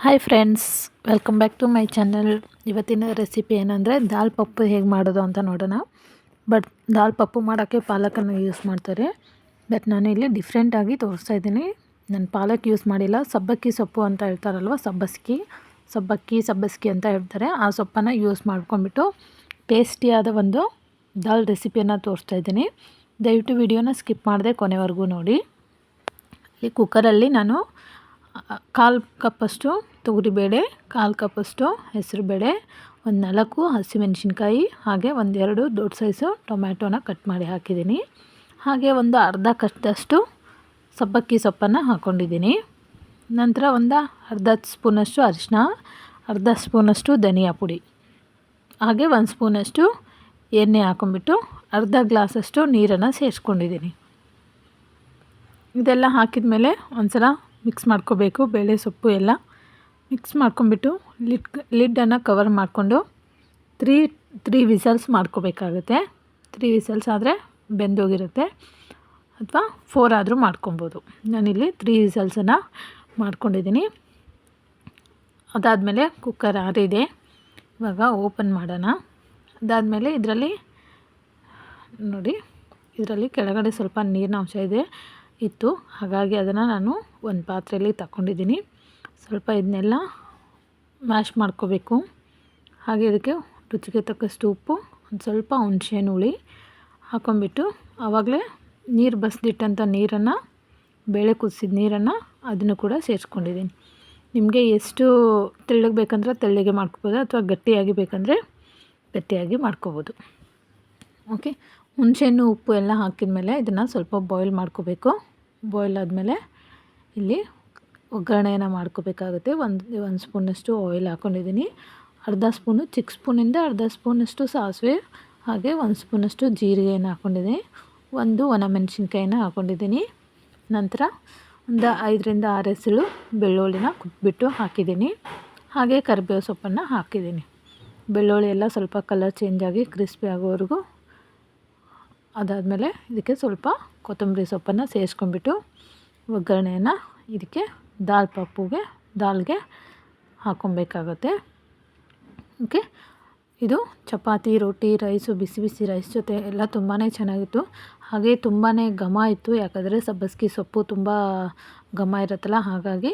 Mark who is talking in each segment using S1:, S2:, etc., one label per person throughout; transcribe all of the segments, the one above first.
S1: Hi friends welcome back to my channel ಇವತ್ತಿನ recipe ಏನಂದರೆ ದಾಲ್ ಪಪ್ಪು ಹೇಗೆ ಮಾಡೋದು ಅಂತ ನೋಡೋಣ. ಬಟ್ ದಾಲ್ ಪಪ್ಪು ಮಾಡೋಕ್ಕೆ ಪಾಲಕನ್ನು ಯೂಸ್ ಮಾಡ್ತಾರೆ. ಬಟ್ ನಾನು ಇಲ್ಲಿ ಡಿಫ್ರೆಂಟಾಗಿ ತೋರಿಸ್ತಾ ಇದ್ದೀನಿ. ನಾನು ಪಾಲಕ್ ಯೂಸ್ ಮಾಡಿಲ್ಲ. ಸಬ್ಬಕ್ಕಿ ಸೊಪ್ಪು ಅಂತ ಹೇಳ್ತಾರಲ್ವ, ಸಬ್ಬಸ್ಕಿ. ಸಬ್ಬಕ್ಕಿ, ಸಬ್ಬಸ್ಕಿ ಅಂತ ಹೇಳ್ತಾರೆ. ಆ ಸೊಪ್ಪನ್ನು ಯೂಸ್ ಮಾಡ್ಕೊಂಡ್ಬಿಟ್ಟು ಟೇಸ್ಟಿಯಾದ ಒಂದು ದಾಲ್ ರೆಸಿಪಿಯನ್ನು ತೋರಿಸ್ತಾ ಇದ್ದೀನಿ. ದಯವಿಟ್ಟು ವಿಡಿಯೋನ ಸ್ಕಿಪ್ ಮಾಡಿದೆ ಕೊನೆವರೆಗೂ ನೋಡಿ. ಈ ಕುಕ್ಕರಲ್ಲಿ ನಾನು ಕಾಲು ಕಪ್ಪಷ್ಟು ತೊಗರಿಬೇಳೆ ಕಾಲು ಕಪ್ಪಷ್ಟು ಹೆಸರುಬೇಳೆ ಒಂದು ನಾಲ್ಕು ಹಸಿಮೆಣಸಿನ್ಕಾಯಿ, ಹಾಗೆ ಒಂದೆರಡು ದೊಡ್ಡ ಸೈಜು ಟೊಮ್ಯಾಟೋನ ಕಟ್ ಮಾಡಿ ಹಾಕಿದ್ದೀನಿ. ಹಾಗೆ ಒಂದು ಅರ್ಧ ಕಟ್ಟದಷ್ಟು ಸಬ್ಬಕ್ಕಿ ಸೊಪ್ಪನ್ನು ಹಾಕ್ಕೊಂಡಿದ್ದೀನಿ ನಂತರ ಒಂದು ಅರ್ಧ ಸ್ಪೂನಷ್ಟು ಅರಿಶಿನ ಅರ್ಧ ಸ್ಪೂನಷ್ಟು ಧನಿಯಾ ಪುಡಿ. ಹಾಗೆ ಒಂದು ಸ್ಪೂನಷ್ಟು ಎಣ್ಣೆ ಹಾಕೊಂಡ್ಬಿಟ್ಟು ಅರ್ಧ ಗ್ಲಾಸಷ್ಟು ನೀರನ್ನು ಸೇರಿಸ್ಕೊಂಡಿದ್ದೀನಿ. ಇದೆಲ್ಲ ಹಾಕಿದ ಮೇಲೆ ಒಂದು ಸಲ ಮಿಕ್ಸ್ ಮಾಡ್ಕೋಬೇಕು, ಬೇಳೆ ಸೊಪ್ಪು ಎಲ್ಲ. ಮಿಕ್ಸ್ ಮಾಡ್ಕೊಂಬಿಟ್ಟು ಲಿಡ್, ಲಿಡ್ಡನ್ನು ಕವರ್ ಮಾಡಿಕೊಂಡು ತ್ರೀ ತ್ರೀ ವಿಸಲ್ಸ್ ಮಾಡ್ಕೋಬೇಕಾಗುತ್ತೆ. ತ್ರೀ ವಿಸಲ್ಸ್ ಆದರೆ ಬೆಂದೋಗಿರುತ್ತೆ. ಅಥವಾ ಫೋರ್ ಆದರೂ ಮಾಡ್ಕೊಬೋದು. ನಾನಿಲ್ಲಿ ತ್ರೀ ವಿಸಲ್ಸನ್ನು ಮಾಡ್ಕೊಂಡಿದ್ದೀನಿ. ಅದಾದಮೇಲೆ ಕುಕ್ಕರ್ ಆರಿದೆ. ಇವಾಗ ಓಪನ್ ಮಾಡೋಣ. ಅದಾದಮೇಲೆ ಇದರಲ್ಲಿ ನೋಡಿ, ಇದರಲ್ಲಿ ಕೆಳಗಡೆ ಸ್ವಲ್ಪ ನೀರಿನ ಅಂಶ ಇದೆ. ಇತ್ತು. ಹಾಗಾಗಿ ಅದನ್ನು ನಾನು ಒಂದು ಪಾತ್ರೆಯಲ್ಲಿ ತಗೊಂಡಿದ್ದೀನಿ ಸ್ವಲ್ಪ ಇದನ್ನೆಲ್ಲ ಮ್ಯಾಶ್ ಮಾಡ್ಕೋಬೇಕು. ಹಾಗೆ ಇದಕ್ಕೆ ರುಚಿಗೆ ತಕ್ಕಷ್ಟು ಉಪ್ಪು, ಒಂದು ಸ್ವಲ್ಪ ಹುಣಸೆಹಣ್ಣು ಹುಳಿ ಹಾಕೊಂಡ್ಬಿಟ್ಟು ಆವಾಗಲೇ ನೀರು ಬಸ್ದಿಟ್ಟಂಥ ನೀರನ್ನು, ಬೇಳೆ ಕುದಿಸಿದ ನೀರನ್ನು ಅದನ್ನು ಕೂಡ ಸೇರಿಸ್ಕೊಂಡಿದ್ದೀನಿ. ನಿಮಗೆ ಎಷ್ಟು ತೆಳ್ಳಗೆ ಬೇಕಂದ್ರೆ ತೆಳ್ಳಗೆ ಮಾಡ್ಕೋಬೋದು ಅಥವಾ ಗಟ್ಟಿಯಾಗಿ ಬೇಕಂದರೆ ಗಟ್ಟಿಯಾಗಿ ಮಾಡ್ಕೋಬೋದು. ಓಕೆ ಹುಣಸೆಹಣ್ಣು ಉಪ್ಪು ಎಲ್ಲ ಹಾಕಿದ ಮೇಲೆ ಇದನ್ನು ಸ್ವಲ್ಪ ಬಾಯ್ಲ್ ಮಾಡ್ಕೋಬೇಕು. ಬಾಯ್ಲ್ ಆದಮೇಲೆ ಇಲ್ಲಿ ಒಗ್ಗರಣೆಯನ್ನು ಮಾಡ್ಕೋಬೇಕಾಗುತ್ತೆ. ಒಂದು ಒಂದು ಸ್ಪೂನಷ್ಟು ಆಯಿಲ್ ಹಾಕ್ಕೊಂಡಿದ್ದೀನಿ ಅರ್ಧ ಸ್ಪೂನು ಚಿಕ್ಕ ಸ್ಪೂನಿಂದ ಅರ್ಧ ಸ್ಪೂನಷ್ಟು ಸಾಸಿವೆ, ಹಾಗೆ ಒಂದು ಸ್ಪೂನಷ್ಟು ಜೀರಿಗೆಯನ್ನು ಹಾಕ್ಕೊಂಡಿದ್ದೀನಿ ಒಂದು ಒಣಮೆಣಸಿನ್ಕಾಯಿನ ಹಾಕ್ಕೊಂಡಿದ್ದೀನಿ ನಂತರ ಒಂದು ಐದರಿಂದ ಆರು ಎಸಳು ಬೆಳ್ಳುಳ್ಳಿನ ಕುಟ್ಬಿಟ್ಟು ಹಾಕಿದ್ದೀನಿ. ಹಾಗೆ ಕರಿಬೇವು ಸೊಪ್ಪನ್ನು ಹಾಕಿದ್ದೀನಿ. ಬೆಳ್ಳುಳ್ಳಿ ಎಲ್ಲ ಸ್ವಲ್ಪ ಕಲರ್ ಚೇಂಜ್ ಆಗಿ ಕ್ರಿಸ್ಪಿ ಆಗೋವರೆಗೂ ಅದಾದಮೇಲೆ ಇದಕ್ಕೆ ಸ್ವಲ್ಪ ಕೊತ್ತಂಬರಿ ಸೊಪ್ಪನ್ನು ಸೇರಿಸ್ಕೊಂಡ್ಬಿಟ್ಟು ಒಗ್ಗರಣೆಯನ್ನು ಇದಕ್ಕೆ ದಾಲ್ ಪಪ್ಪುಗೆ, ದಾಲ್ಗೆ ಹಾಕೊಬೇಕಾಗತ್ತೆ ಓಕೆ? ಇದು ಚಪಾತಿ, ರೊಟ್ಟಿ, ರೈಸು, ಬಿಸಿ ಬಿಸಿ ರೈಸ್ ಜೊತೆ ಎಲ್ಲ ತುಂಬಾ ಚೆನ್ನಾಗಿತ್ತು. ಹಾಗೆ ತುಂಬಾ ಘಮ ಇತ್ತು, ಯಾಕಂದರೆ ಸಬ್ಬಸ್ಗಿ ಸೊಪ್ಪು ತುಂಬ ಘಮ ಇರುತ್ತಲ್ಲ, ಹಾಗಾಗಿ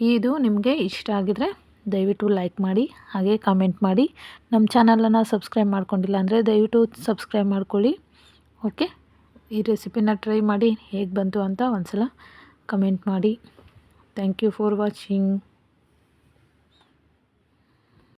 S1: ಇದು ನಿಮಗೆ ಇಷ್ಟ ಆಗಿದರೆ ದಯವಿಟ್ಟು ಲೈಕ್ ಮಾಡಿ, ಹಾಗೆ ಕಾಮೆಂಟ್ ಮಾಡಿ. ನಮ್ಮ ಚಾನಲನ್ನು ಸಬ್ಸ್ಕ್ರೈಬ್ ಮಾಡ್ಕೊಂಡಿಲ್ಲ ಅಂದರೆ ದಯವಿಟ್ಟು ಸಬ್ಸ್ಕ್ರೈಬ್ ಮಾಡ್ಕೊಳ್ಳಿ. ಓಕೆ? ಈ ರೆಸಿಪಿನ ಟ್ರೈ ಮಾಡಿ ಹೇಗೆ ಬಂತು ಅಂತ ಒಂದು ಸಲ ಕಮೆಂಟ್ ಮಾಡಿ. Thank you for watching